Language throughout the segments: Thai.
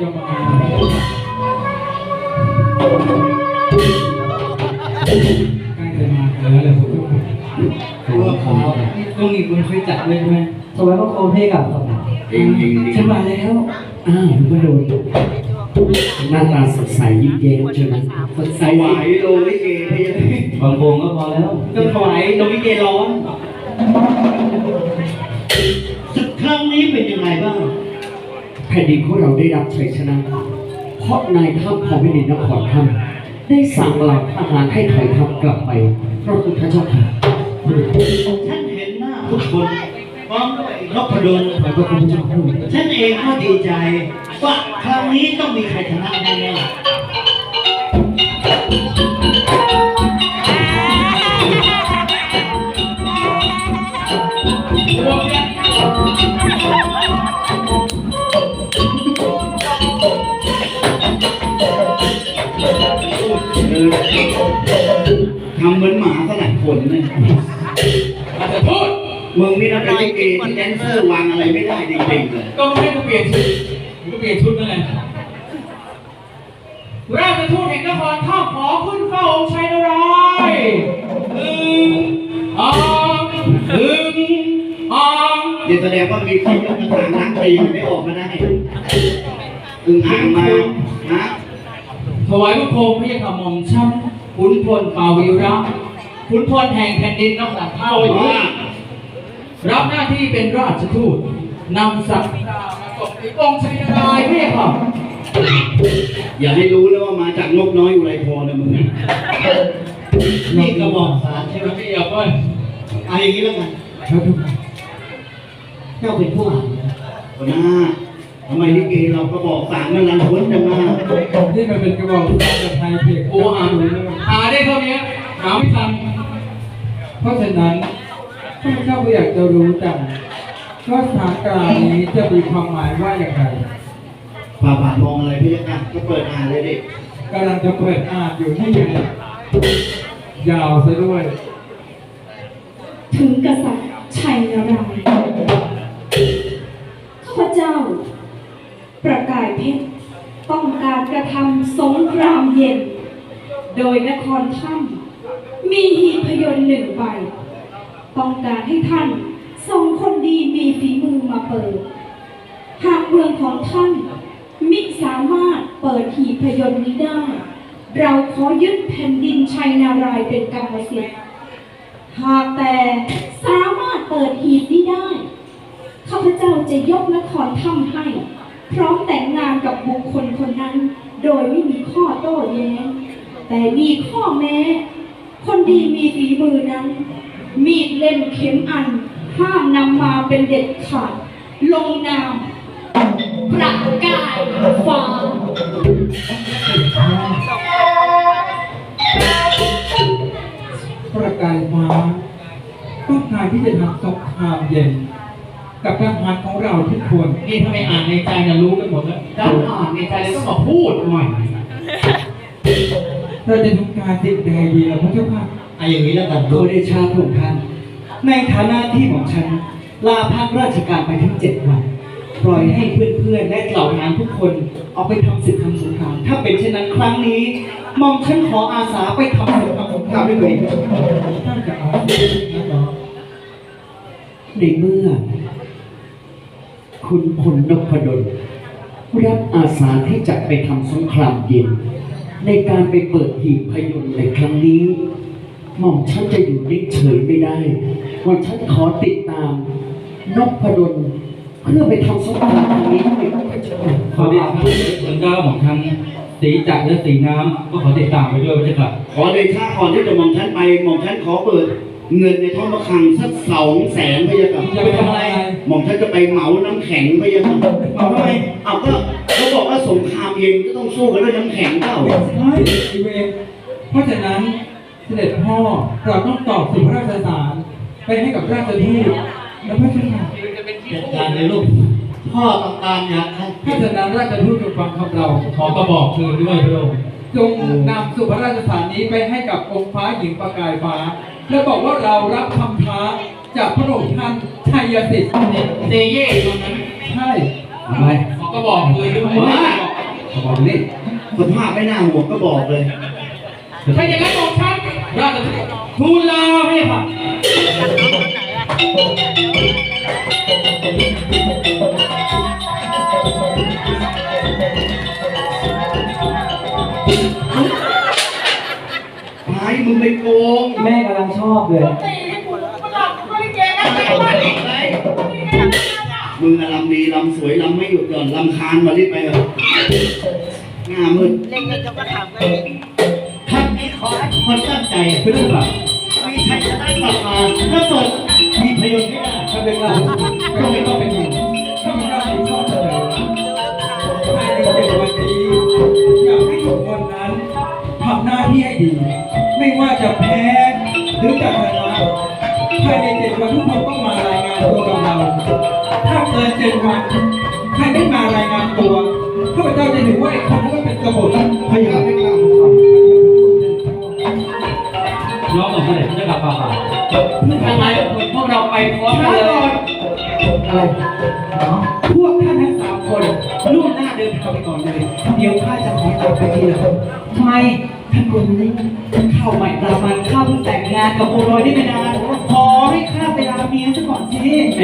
จะมาใกล้จะมากันแล้วแหละคุณผู้ชมตัวขาต้องมีคนช่วยจัดเลยใช่ไหมถวายพระโคมให้กับจริงจริงฉันมาแล้วอ้าวพระโดนหน้าตาสดใสยิ้มแย้มใช่ไหมสดใสถวโลลิเกให้ยังบางโคงก็พอแล้วต้องถวายโลลิเกร้อนศึกครั้งนี้เป็นยังไงบ้าง ผ่นดินของเราได้รับชัยชนะ เพราะนายทัพของแผ่นดินนครท่านได้สั่งเหล่าทหารให้ถอยทัพกลับไปพระพุทธเจ้าค่ะฉันเห็นหน้าทุกคนพร้อมด้วยนพดลขอพระพุทธเจ้าค่ะฉันเองก็ดีใจ ว่าครั้งนี้ต้องมีใครชนะแน่ๆ ทำเหมือนหมาสนัดขนเนี่ยอาจจะพูดมึงนี่นะเป็นลิเกที่แดนเซอร์วางอะไรไม่ได้จริงๆเลยก็ไม่ให้กูเปลี่ยนชุดกูก็เปลี่ยนชุดนั่นแหละราชทูตแห่งนครข้าขอขึ้นเฝ้าองค์ชัยนารายณ์หนึ่งอองหนึ่งออง เดี๋ยวแสดงว่ามีใครยกกระถางน้ำตีมันไม่ออกมาได้ อึงอ่างมาฮะถวายพระโคมพระยาคำมอมช่ำขุนพลปาวิระขุนพลแห่งแผ่นดินนครข้าโอ้ยว่ารับหน้าที่เป็นราชทูตนำสัตว์มาตกในองค์ชัยนารายณ์พระยาค่ะอย่าให้รู้แล้วว่ามาจากนกน้อยอุไรพรนะมึงเนี่ยนี่กระบอกสารใช่ไหมพระยาค่ะเอาอย่างนี้แล้วกันเจ้าเป็นผู้อ่านหัวหน้า ทำไมลิเกเรากระบอกสารมันรันทวนจังมานี่มันเป็นกระบอกภาษาไทยเพลงโอ้อ่านหาได้เท่านี้หาไม่ทันเพราะฉะนั้นข้าพเจ้าก็อยากจะรู้จังว่าสถานการณ์นี้จะมีความหมายว่าอย่างไรผ่าผ่ามองอะไรพี่ยักษ์ก็เปิดอ่านเลยดิกำลังจะเปิดอ่านอยู่ที่ไงยาวซะด้วย ถึงกษัตริย์ชัยนารายณ์ข้าพเจ้า ประกายเพชรต้องการกระทำสงครามเย็น โดยนครถ้ำมีหีพยนต์หนึ่งใบ ต้องการให้ท่านส่งคนดีมีฝีมือมาเปิด หากเมืองของท่านมิสามารถเปิดหีพยนต์นี้ได้ เราขอยึดแผ่นดินชัยนารายเป็นกรรมสิทธิ์หากแต่สามารถเปิดหีบนี้ได้ ข้าพเจ้าจะยกนครถ้ำให้ พร้อมแต่งงานกับบุคคลคนนั้น โดยไม่มีข้อโต้แย้งแต่มีข้อแม้ คนดีมีฝีมือนั้น มีดเล่มเข็มอันห้ามนำมาเป็นเด็ดขาด ลงนามประกายฟ้าประกายฟ้าต้องการที่จะทำสงครามเย็น กับทหารของเราทุกคนนี่ถ้าไม่อ่านในใจจะรู้กันหมดแล้วถ้าอ่านในใจแล้วต้องมาพูดหน่อยเราจะทำการสิ่งใดดีล่ะพระเจ้าค่ะเอาอย่างนี้แล้วกันโดยเดชาพระองค์ท่านในฐานะที่ของฉัน ลาพักราชการไปถึงเจ็ดวันปล่อยให้เพื่อนๆและเหล่างานทุกคนออกไปทำศึกทำสงครามถ้าเป็นเช่นนั้นครั้งนี้หมอมฉันขออาสาไปทำศึกทำสงครามด้วยตัวเองท่านจะเอาอย่างนั้นเหรอในเมื่อ คุณพลนพดลรับอาสาที่จะไปทำสงครามเย็น ในการไปเปิดหีบพยนต์ในครั้งนี้หม่อมฉันจะอยู่นิ่งเฉยไม่ได้หม่อมฉันขอติดตามนพดลเพื่อไปทำสงครามครั้งนี้ด้วยพระเจ้าขอเดชะส่วนเก้าของทางสีจักรและสีน้ำก็ขอติดตามไปด้วยพระเจ้าค่ะขอเดชะก่อนที่จะหมอมฉันไปหมอมฉันขอเปิดเงินในท้องพระคลังสักสองแสนพะยะค่ะจะไปทำอะไร หม่อมฉันจะไปเหมาน้ำแข็งพะยะค่ะเอาทำไมเอาก็เขาบอกว่าสงครามเย็นก็ต้องสู้กันด้วยน้ำแข็งเปล่าใช่อีเวเพราะฉะนั้นเสด็จพ่อเราต้องตอบสุพระราชสารไปให้กับราชทูตแล้วพระเจ้าค่ะจัดการเลยลูกพ่อต้องการอยากให้ เพราะฉะนั้นราชทูตจงฟังคำเราขอกระบอกคืนด้วยพระองค์จงนำสุพระราชสารนี้ไปให้กับองค์ฟ้าหญิงประกายฟ้า และบอกว่าเรารับคำท้า จากพระองค์ท่านชัยสิทธิ์เซเย่ตอนนั้นใช่ทำไมขอกระบอกคืนด้วยบอกนี่สภาพไม่น่าหมวกก็บอกเลยถ้าอย่างนั้นบอกฉันราชบุตรทูลลาไม่ค่ะไม้มึงไปโกงแม่กำลังชอบเลย ลำดีลำสวยลำไม่หยุดหย่อนลำคาญมารีบไปเถอะหน้ามืดครั้งนี้ขอให้ทุกคนตั้งใจเพื่อแบบมีชัยชนะกลับมาถ้าเปิดมีพยนต์ไม่ได้ถ้าเป็นเราก็ไม่ต้องเป็นหนึ่งถ้ามีเราที่ชอบเสนอภายในเจ็ดวันนี้อยากให้ทุกคนนั้นทำหน้าที่ให้ดี ไม่ว่าจะแพ้หรือจะชนะภายในเจ็ดวันทุกคนต้องมารายานตัวกับเรา ถ้าเกินเจ็ดวันใครไม่มารายงานตัวข้าพเจ้าจะถือว่าไอ้คนนั้นเป็นกบฏพยายามให้กล้าน้องบอกเมื่อไหร่จะกลับมาป่าทำไมพวกเราไปพร้อมกันเลยอะไรพวกท่านทั้งสามคนล่วงหน้าเดินทางไปก่อนเลย เดี๋ยวข้าจะขอตามไปทีหลังทำไมท่านคนนี้เข้าใหม่ประมาณข้าเพิ่งแต่งงานกับโอรอยได้ไม่นานขอให้ข้า เมียซะก่อนสิแหม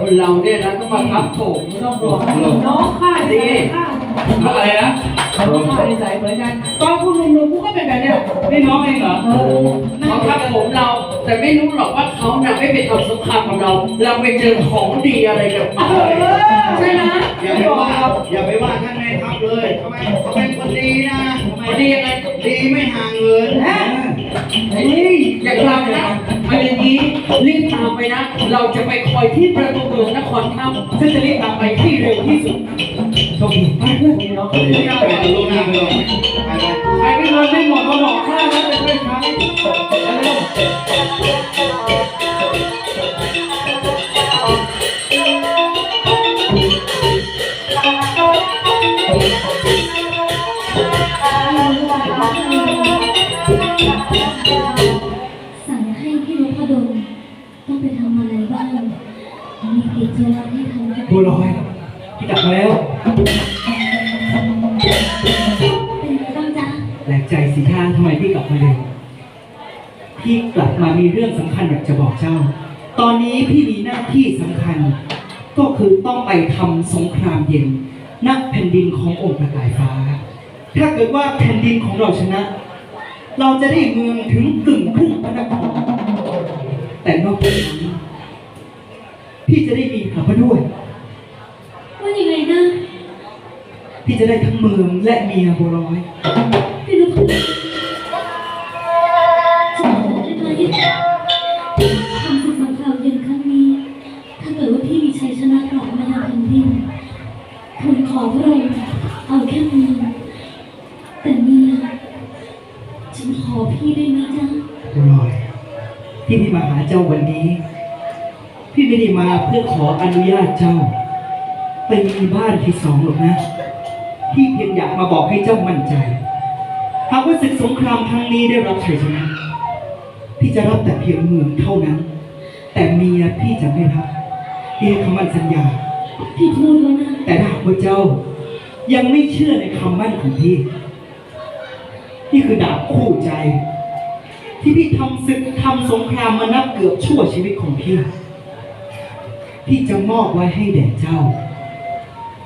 คนเราเนี่ยนะต้องมาทับผมไม่ต้องห่วงหรอกน้องข้าดีข้าอะไรนะน้องข้านิสัยเหมือนกันตอนคุณหนุ่มๆกูก็เป็นแบบเนี้ยนี่น้องเองเหรอเออเขาทับผมเรา แต่ไม่รู้หรอกว่าเขาเนี่ยไม่เป็นทำสงครามกับเรา เราไปเจอของดีอะไรกับเออใช่ไหมอย่าไปว่าอย่าไปว่าท่านแม่ทัพเลยทำไมเขาเป็นคนดีนะทำไมมันดียังไงดีไม่ห่างเงินเฮ้ยอย่าทำนะเอาอย่าง นี้รีบตามไปนะ เราจะไปคอยที่ประตูเมืองนครถ้ำฉันจะรีบตามไปที่เร็วที่สุดโชคดีไปเพื่อนพี่น้องไม่อาไปลงหน้าไปลงไปไปใครไม่เงินไม่หมดมาบอกข้านะจะช่วยใช้เร็ว เป็นไงบ้างจ๊ะแปลกใจสิท่าทำไมพี่กลับมาเร็วพี่กลับมามีเรื่องสำคัญอยากจะบอกเจ้า ตอนนี้พี่มีหน้าที่สำคัญ ก็คือต้องไปทำสงครามเย็นณแผ่นดินขององค์ประกายฟ้า ถ้าเกิดว่าแผ่นดินของเราชนะ เราจะได้เมืองถึงกึ่งครึ่งพระนครแต่นอกจากนั้นพี่จะได้มีหาพระด้วย ว่ายังไงนะ พี่จะได้ทั้งเมืองและเมียบัวลอยพี่นพดลฉันขอได้ไหมทำศึกสงครามเย็นครั้งนี้ ถ้าเกิดว่าพี่มีชัยชนะกลับมายังแผ่นดินทูลขอพระองค์เอาแค่เมืองแต่เมียฉันขอพี่ได้ไหมจ๊ะบัวลอยที่พี่มาหาเจ้าวันนี้ พี่ไม่ได้มาเพื่อขออนุญาตเจ้า ไปมีบ้านที่สองหรอกนะ พี่เพียงอยากมาบอกให้เจ้ามั่นใจ หากว่าศึกสงครามครั้งนี้ได้รับชัยชนะ พี่จะรับแต่เพียงเมืองเท่านั้น แต่เมียพี่จะไม่รับพี่ให้คำมั่นสัญญา พี่พูดแล้วนะแต่ถ้าหากว่าเจ้า ยังไม่เชื่อในคำมั่นของพี่ นี่คือดาบคู่ใจ ที่พี่ทำศึกทำสงครามมานับเกือบชั่วชีวิตของพี่ พี่จะมอบไว้ให้แด่เจ้า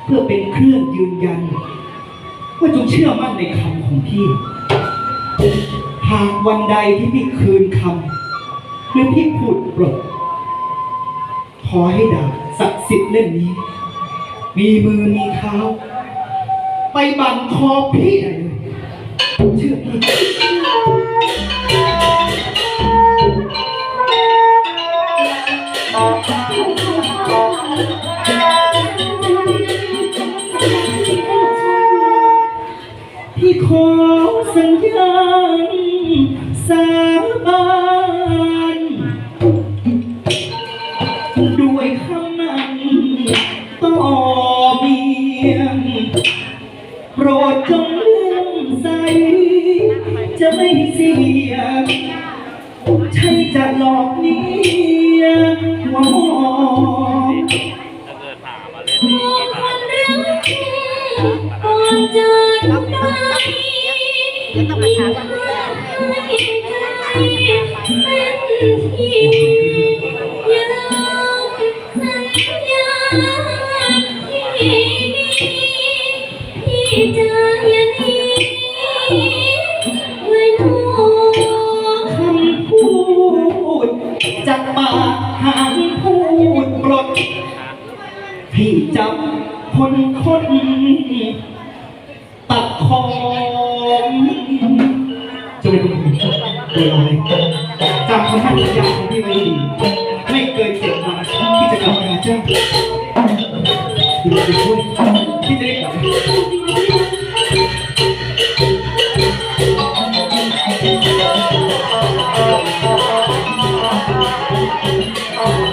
เพื่อเป็นเครื่องยืนยัน ว่าจงเชื่อมั่นในคำของพี่ หากวันใดที่พี่คืนคำหรือพี่พูดปลดขอให้ดาบศักดิ์สิทธิ์เล่มนี้ มีมือมีเท้า ไปบั่นคอพี่ได้เลยเชื่อพี่ สัญญาสาบาน หางพูดปลดพี่จับคนคนตัดคอมจะเป็นคนเป็นอะไรจำคำมั่นสังที่ไว้ดีไม่